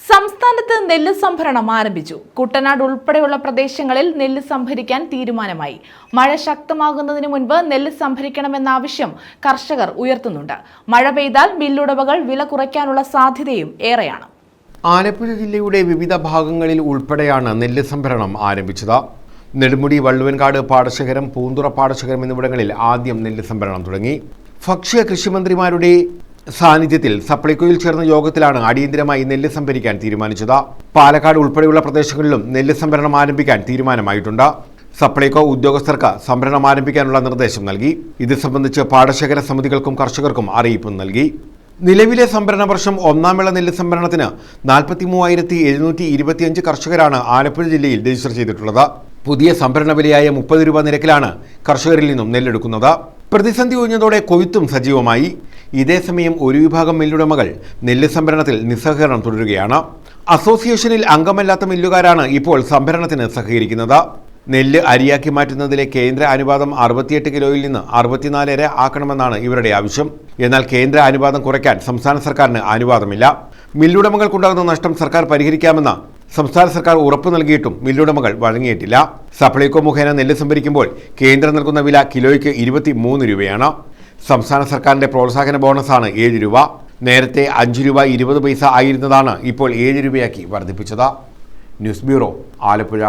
സംസ്ഥാനത്ത് നെല്ല് സംഭരണം ആരംഭിച്ചു. കുട്ടനാട് ഉൾപ്പെടെയുള്ള പ്രദേശങ്ങളിൽ നെല്ല് സംഭരിക്കാൻ തീരുമാനമായി. മഴ ശക്തമാകുന്നതിന് മുൻപ് നെല്ല് സംഭരിക്കണമെന്ന ആവശ്യം കർഷകർ ഉയർത്തുന്നുണ്ട്. മഴ പെയ്താൽ മില്ലുടമകൾ വില കുറയ്ക്കാനുള്ള സാധ്യതയും ഏറെയാണ്. ആലപ്പുഴ ജില്ലയുടെ വിവിധ ഭാഗങ്ങളിൽ ഉൾപ്പെടെയാണ് നെല്ല് സംഭരണം ആരംഭിച്ചത്. നെടുമുടി വള്ളുവൻകാട് പാടശേഖരം പൂന്തുറ പാടശേഖരം എന്നിവിടങ്ങളിൽ ആദ്യം നെല്ല് സംഭരണം തുടങ്ങി. ഭക്ഷ്യ കൃഷിമന്ത്രിമാരുടെ സാന്നിധ്യത്തിൽ സപ്ലൈകോയിൽ ചേർന്ന യോഗത്തിലാണ് അടിയന്തരമായി നെല്ല് സംഭരിക്കാൻ തീരുമാനിച്ചത്. പാലക്കാട് ഉൾപ്പെടെയുള്ള പ്രദേശങ്ങളിലും നെല്ല് സംഭരണം ആരംഭിക്കാൻ തീരുമാനമായിട്ടുണ്ട്. സപ്ലൈകോ ഉദ്യോഗസ്ഥർക്ക് സംഭരണം ആരംഭിക്കാനുള്ള നിർദ്ദേശം നൽകി. ഇത് സംബന്ധിച്ച് പാടശേഖര സമിതികൾക്കും കർഷകർക്കും അറിയിപ്പും നൽകി. നിലവിലെ സംഭരണ വർഷം ഒന്നാം വിള നെല്ല് സംഭരണത്തിന് നാൽപ്പത്തി മൂവായിരത്തി എഴുന്നൂറ്റി ഇരുപത്തിയഞ്ച് കർഷകരാണ് ആലപ്പുഴ ജില്ലയിൽ രജിസ്റ്റർ ചെയ്തിട്ടുള്ളത്. പുതിയ സംഭരണ വിലയായ മുപ്പത് രൂപ നിരക്കിലാണ് കർഷകരിൽ നിന്നും നെല്ലെടുക്കുന്നത്. പ്രതിസന്ധി ഒഴിഞ്ഞതോടെ കൊയ്ത്തും സജീവമായി. ഇതേസമയം ഒരു വിഭാഗം മില്ലുടമകൾ നെല്ല് സംഭരണത്തിൽ നിസ്സഹകരണം തുടരുകയാണ്. അസോസിയേഷനിൽ അംഗമല്ലാത്ത മില്ലുകാരാണ് ഇപ്പോൾ സംഭരണത്തിന് സഹകരിക്കുന്നത്. നെല്ല് അരിയാക്കി മാറ്റുന്നതിലെ കേന്ദ്ര അനുപാതം അറുപത്തിയെട്ട് കിലോയിൽ നിന്ന് അറുപത്തിനാല് വരെ ആക്കണമെന്നാണ് ഇവരുടെ ആവശ്യം. എന്നാൽ കേന്ദ്ര അനുപാതം കുറയ്ക്കാൻ സംസ്ഥാന സർക്കാരിന് അനുവാദമില്ല. മില്ലുടമകൾക്കുണ്ടാകുന്ന നഷ്ടം സർക്കാർ പരിഹരിക്കാമെന്ന സംസ്ഥാന സർക്കാർ ഉറപ്പു നൽകിയിട്ടും മില്ലുടമകൾ വഴങ്ങിയിട്ടില്ല. സപ്ലൈകോ മുഖേന നെല്ല് സംഭരിക്കുമ്പോൾ കേന്ദ്രം നൽകുന്ന വില കിലോയ്ക്ക് ഇരുപത്തി മൂന്ന് രൂപയാണ്. സംസ്ഥാന സർക്കാരിന്റെ പ്രോത്സാഹന ബോണസാണ് ഏഴ് രൂപ. നേരത്തെ അഞ്ച് രൂപ ഇരുപത് പൈസ ആയിരുന്നതാണ് ഇപ്പോൾ ഏഴ് രൂപയാക്കി വർദ്ധിപ്പിച്ചത്. News bureau Alappuzha.